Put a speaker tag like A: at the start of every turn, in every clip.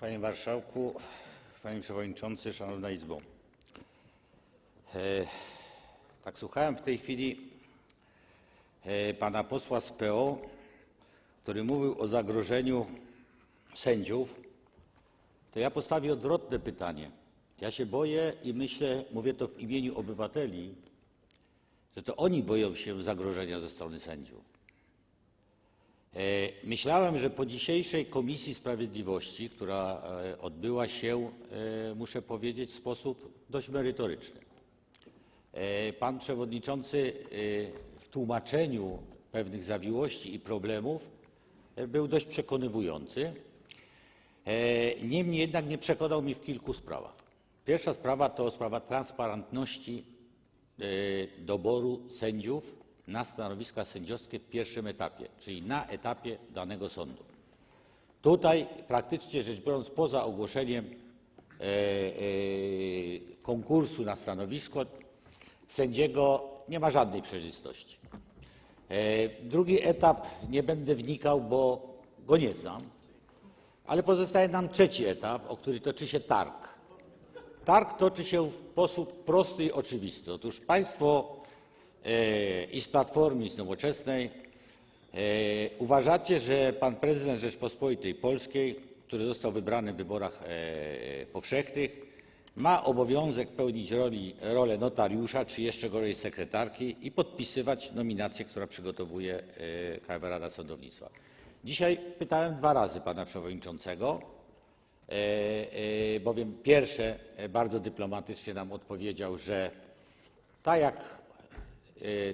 A: Panie Marszałku, Panie Przewodniczący, Szanowna Izbo. E, Tak słuchałem w tej chwili e, pana posła z PO, który mówił o zagrożeniu sędziów, to ja postawię odwrotne pytanie. Ja się boję i myślę, mówię to w imieniu obywateli, że to oni boją się zagrożenia ze strony sędziów. E, Myślałem, że po dzisiejszej Komisji Sprawiedliwości, która e, odbyła się, e, muszę powiedzieć, w sposób dość merytoryczny, pan przewodniczący w tłumaczeniu pewnych zawiłości i problemów był dość przekonywujący. Niemniej jednak nie przekonał mnie w kilku sprawach. Pierwsza sprawa to sprawa transparentności doboru sędziów na stanowiska sędziowskie w pierwszym etapie, czyli na etapie danego sądu. Tutaj praktycznie rzecz biorąc, poza ogłoszeniem e, e, konkursu na stanowisko sędziego nie ma żadnej przejrzystości. E, Drugi etap nie będę wnikał, bo go nie znam, ale pozostaje nam trzeci etap, o który toczy się targ. Targ toczy się w sposób prosty i oczywisty. Otóż państwo i z Platformy, i z Nowoczesnej e, uważacie, że pan prezydent Rzeczpospolitej Polskiej, który został wybrany w wyborach e, powszechnych, ma obowiązek pełnić roli, rolę notariusza, czy jeszcze gorzej sekretarki i podpisywać nominację, która przygotowuje e, Krajowa Rada Sądownictwa. Dzisiaj pytałem dwa razy pana przewodniczącego, e, e, bowiem pierwsze e, bardzo dyplomatycznie nam odpowiedział, że tak jak e,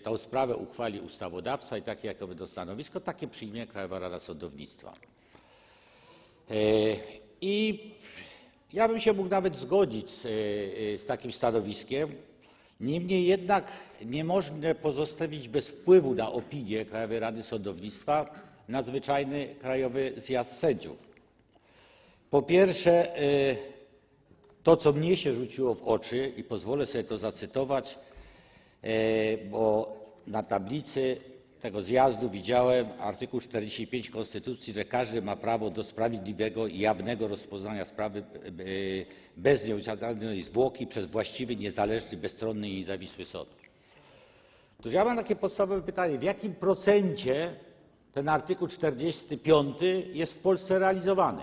A: tą sprawę uchwali ustawodawca i takie jakie będą stanowisko, takie przyjmie Krajowa Rada Sądownictwa. E, I ja bym się mógł nawet zgodzić z, e, e, z takim stanowiskiem. Niemniej jednak nie można pozostawić bez wpływu na opinię Krajowej Rady Sądownictwa nadzwyczajny Krajowy Zjazd Sędziów. Po pierwsze, e, to co mnie się rzuciło w oczy i pozwolę sobie to zacytować, e, bo na tablicy tego zjazdu widziałem artykuł 45 Konstytucji, że każdy ma prawo do sprawiedliwego i jawnego rozpoznania sprawy e, bez nieuzasadnionej zwłoki przez właściwy, niezależny, bezstronny i niezawisły sąd. Otóż ja mam takie podstawowe pytanie, w jakim procencie ten artykuł 45 jest w Polsce realizowany?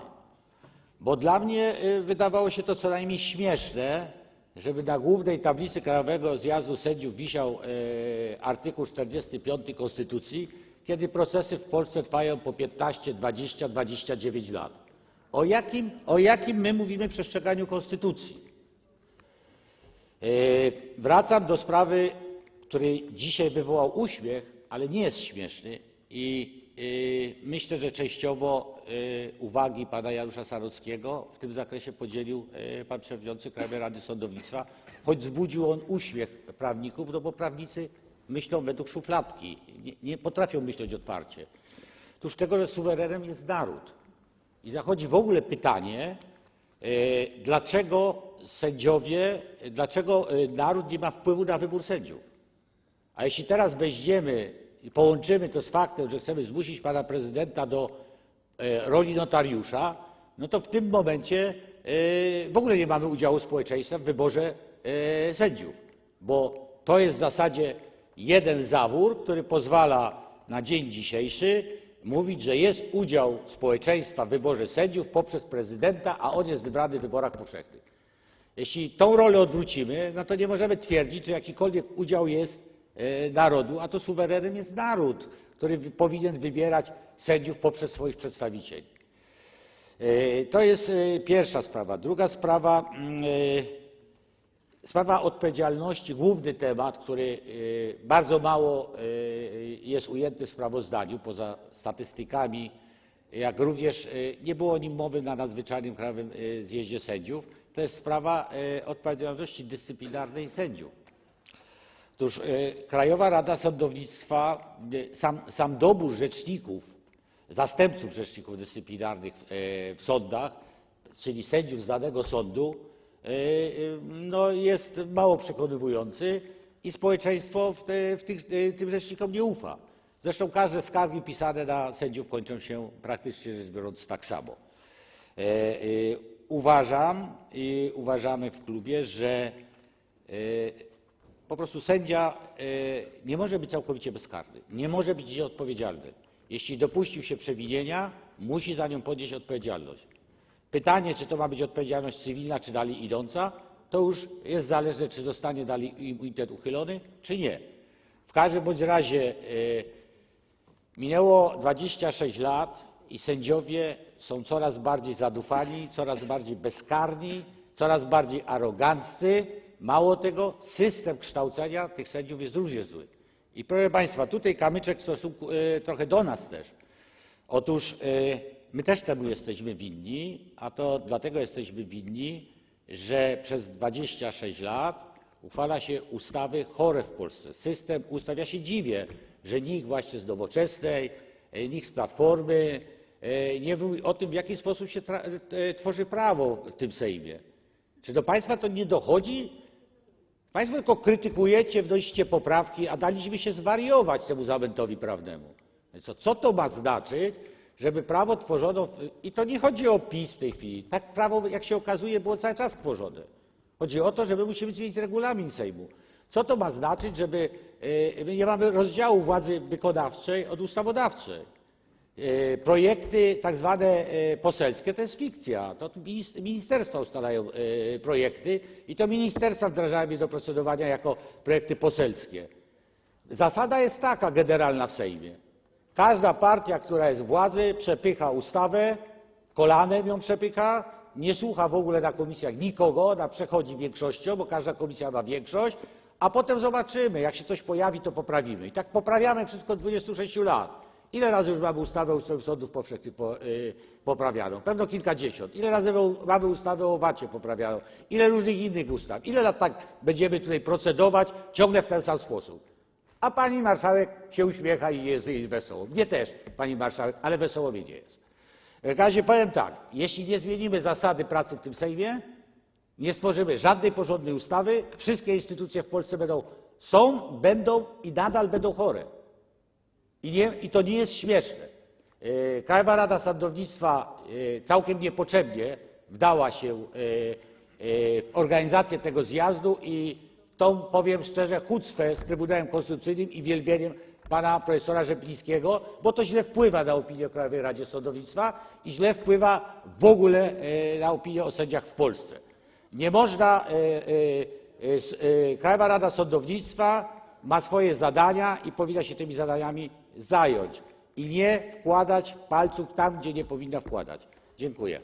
A: Bo dla mnie wydawało się to co najmniej śmieszne, żeby na głównej tablicy Krajowego Zjazdu Sędziów wisiał y, artykuł 45 Konstytucji, kiedy procesy w Polsce trwają po 15, 20, 29 lat. O jakim, o jakim my mówimy przestrzeganiu Konstytucji? Y, Wracam do sprawy, której dzisiaj wywołał uśmiech, ale nie jest śmieszny i y, myślę, że częściowo uwagi pana Janusza Sanockiego w tym zakresie podzielił y, pan przewodniczący Krajowej Rady Sądownictwa, choć wzbudził on uśmiech prawników, no bo prawnicy myślą według szufladki, nie, nie potrafią myśleć otwarcie. Otóż tego, że suwerenem jest naród. I zachodzi w ogóle pytanie, e, dlaczego sędziowie, dlaczego naród nie ma wpływu na wybór sędziów. A jeśli teraz weźmiemy i połączymy to z faktem, że chcemy zmusić pana prezydenta do roli notariusza, no to w tym momencie e, w ogóle nie mamy udziału społeczeństwa w wyborze e, sędziów, bo to jest w zasadzie jeden zawór, który pozwala na dzień dzisiejszy mówić, że jest udział społeczeństwa w wyborze sędziów poprzez prezydenta, a on jest wybrany w wyborach powszechnych. Jeśli tą rolę odwrócimy, no to nie możemy twierdzić, że jakikolwiek udział jest e, narodu, a to suwerenem jest naród, który powinien wybierać sędziów poprzez swoich przedstawicieli. E, To jest e, pierwsza sprawa. Druga sprawa, sprawa odpowiedzialności, główny temat, który bardzo mało jest ujęty w sprawozdaniu, poza statystykami, jak również nie było o nim mowy na nadzwyczajnym Krajowym Zjeździe Sędziów, to jest sprawa odpowiedzialności dyscyplinarnej sędziów. Otóż e, Krajowa Rada Sądownictwa, e, sam, sam dobór rzeczników, zastępców rzeczników dyscyplinarnych w, w sądach, czyli sędziów z danego sądu, no jest mało przekonywujący i społeczeństwo w te, w tych, tym rzecznikom nie ufa. Zresztą każde skargi pisane na sędziów kończą się praktycznie rzecz biorąc tak samo. E, Uważam i uważamy w klubie, że po prostu sędzia e, nie może być całkowicie bezkarny, nie może być nieodpowiedzialny. Jeśli dopuścił się przewinienia, musi za nią podnieść odpowiedzialność. Pytanie, czy to ma być odpowiedzialność cywilna, czy dalej idąca, to już jest zależne, czy zostanie dalej immunitet uchylony, czy nie. W każdym bądź razie e, minęło 26 lat i sędziowie są coraz bardziej zadufani, coraz bardziej bezkarni, coraz bardziej aroganccy. Mało tego, system kształcenia tych sędziów jest również zły. I proszę Państwa, tutaj kamyczek w stosunku e, trochę do nas też. Otóż e, my też temu jesteśmy winni, a to dlatego jesteśmy winni, że przez 26 lat uchwala się ustawy chore w Polsce. System ustaw, ja się dziwię, że nikt właśnie z Nowoczesnej, e, nikt z Platformy nie mówi o tym, w jaki sposób się tworzy prawo w tym Sejmie. Czy do Państwa to nie dochodzi? Państwo tylko krytykujecie, wnosicie poprawki, a daliśmy się zwariować temu zamętowi prawnemu. Co, co to ma znaczyć, żeby prawo tworzono, w, i to nie chodzi o PiS w tej chwili, tak prawo, jak się okazuje, było cały czas tworzone. Chodzi o to, że my musimy zmienić regulamin Sejmu. Co to ma znaczyć, żeby, e, my nie mamy rozdziału władzy wykonawczej od ustawodawczej. E, Projekty tak zwane e, poselskie to jest fikcja. To minis- ministerstwa ustalają e, projekty i to ministerstwa wdrażają je do procedowania jako projekty poselskie. Zasada jest taka generalna w Sejmie. Każda partia, która jest władzy, przepycha ustawę, kolanem ją przepycha, nie słucha w ogóle na komisjach nikogo, ona przechodzi większością, bo każda komisja ma większość, a potem zobaczymy, jak się coś pojawi, to poprawimy. I tak poprawiamy wszystko od 26 lat. Ile razy już mamy ustawę o ustroju sądów powszechnych po, y, poprawianą? Pewno kilkadziesiąt. Ile razy mamy ustawę o VAT-ie poprawianą? Ile różnych innych ustaw? Ile lat tak będziemy tutaj procedować ciągle w ten sam sposób? A pani marszałek się uśmiecha i jest jej wesoło. Mnie też, pani marszałek, ale wesoło nie jest. W razie powiem tak, jeśli nie zmienimy zasady pracy w tym Sejmie, nie stworzymy żadnej porządnej ustawy, wszystkie instytucje w Polsce będą, są, będą i nadal będą chore. I, nie, I to nie jest śmieszne. E, Krajowa Rada Sądownictwa e, całkiem niepotrzebnie wdała się e, w organizację tego zjazdu i tą, powiem szczerze, chucwę z Trybunałem Konstytucyjnym i wielbieniem pana profesora Rzeplińskiego, bo to źle wpływa na opinię o Krajowej Radzie Sądownictwa i źle wpływa w ogóle na opinię o sędziach w Polsce. Nie można, Krajowa Rada Sądownictwa ma swoje zadania i powinna się tymi zadaniami zająć i nie wkładać palców tam, gdzie nie powinna wkładać. Dziękuję.